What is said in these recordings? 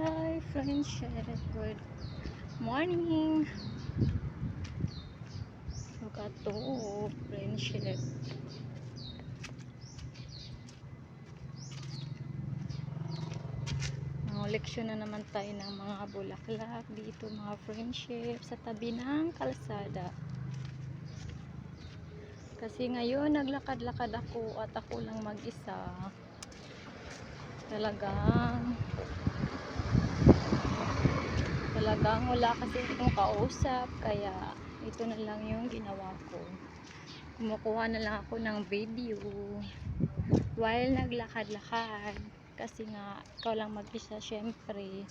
Hi, friendship. Good morning. Look at to, friendship. Mga leksyon na naman tayo ng mga bulaklak dito, mga friendship, sa tabi ng kalsada. Kasi ngayon, naglakad-lakad ako at ako lang mag-isa. Talagang talagang wala kasi akong kausap kaya ito na lang yung ginawa ko. Kumukuha na lang ako ng video while naglakad-lakad kasi nga ikaw lang mag-isa syempre.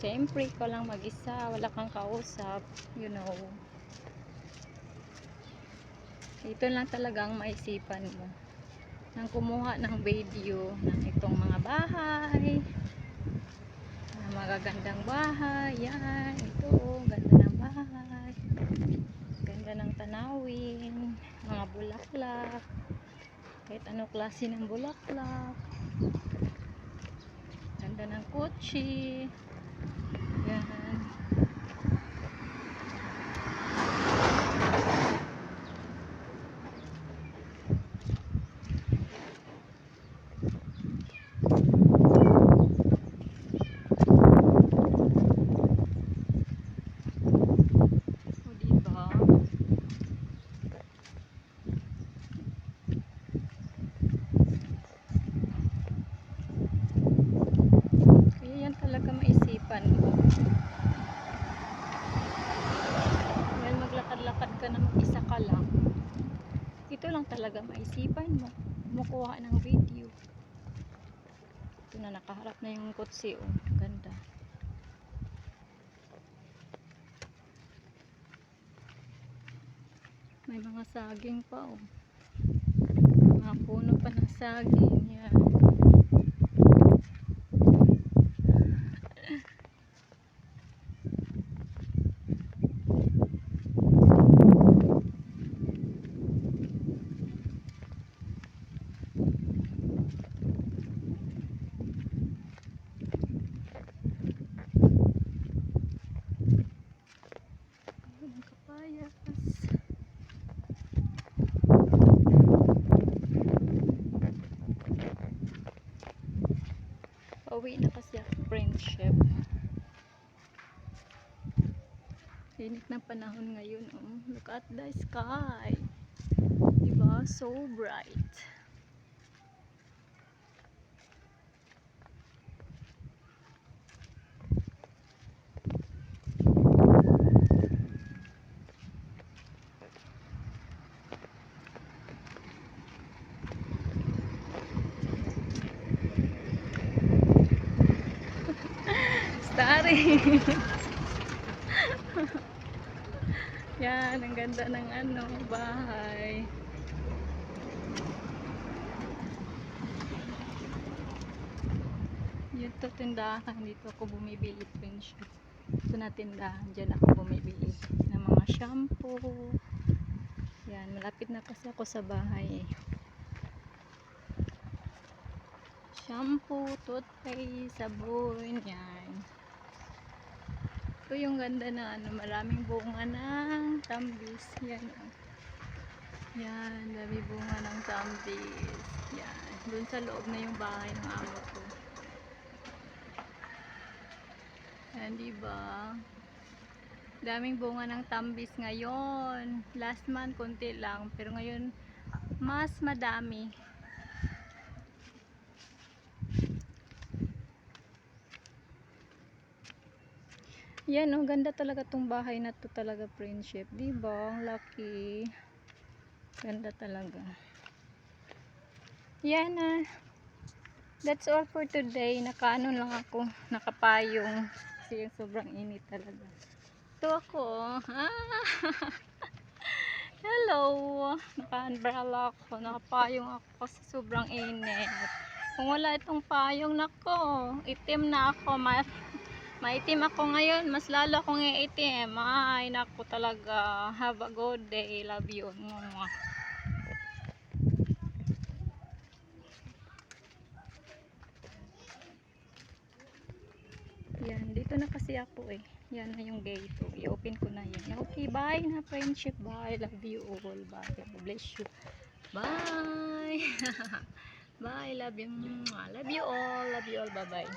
Syempre ikaw lang mag-isa. Wala kang kausap you know ito lang talagang maisipan mo. Nang kumuha ng video ng itong mga bahay. Mga magagandang bahay. Yan ito ganda ng bahay. Ganda ng tanawin. Mga bulaklak. Kahit ano klase ng bulaklak. Ganda ng kotse yan O, diba? Kaya yan talaga maisipan mo. Well, maglakad-lakad ka na mag-isa ka lang. Ito lang talaga maisipan mo. Kumukuha ng video. Ito na nakaharap na yung kotse. Oh. Ganda. May mga saging pa oh. Mga puno pa ng saging. Yan. Ang kapayas. Pauwi na kasi ako friendship. Init ng panahon ngayon. Oh. Look at the sky. Diba? So bright. Starry. Yan, ang ganda ng ano, bahay. Yun to tindahan, dito ako bumibili friendship. Ito na tindahan, dyan ako bumibili ng mga shampoo. Yan, malapit na kasi ako sa bahay eh. Shampoo, toothpaste, sabon, yan. Ito yung ganda na ano, maraming bunga ng tambis. Yan. oh. Yan, dami bunga ng tambis. Yan. Doon sa loob na yung bahay ng amo ko. Yan, diba? Daming bunga ng tambis ngayon. Last month, konti lang. Pero ngayon, mas madami. Yan, oh, ganda talaga tong bahay na to talaga, friendship. Diba? Ang laki. Ganda talaga. Yan ah. That's all for today. Nakaano lang ako. Nakapayong. Kasi yung sobrang init talaga. Ito ako. Ah. Hello. Naka-umbrella ako. Nakapayong ako kasi sobrang init. Kung wala itong payong nako, itim na ako. Ma Maitim ako ngayon. Mas lalo akong iitim. Ay, naku talaga. Have a good day. Love you. Yan, dito na kasi ako eh. Yan na yung gate. I-open ko na yan. Okay, bye na friendship. Bye. Love you all. Bye. God bless you. Bye. bye. Love you. Mwah. Love you all. Love you all. Bye-bye.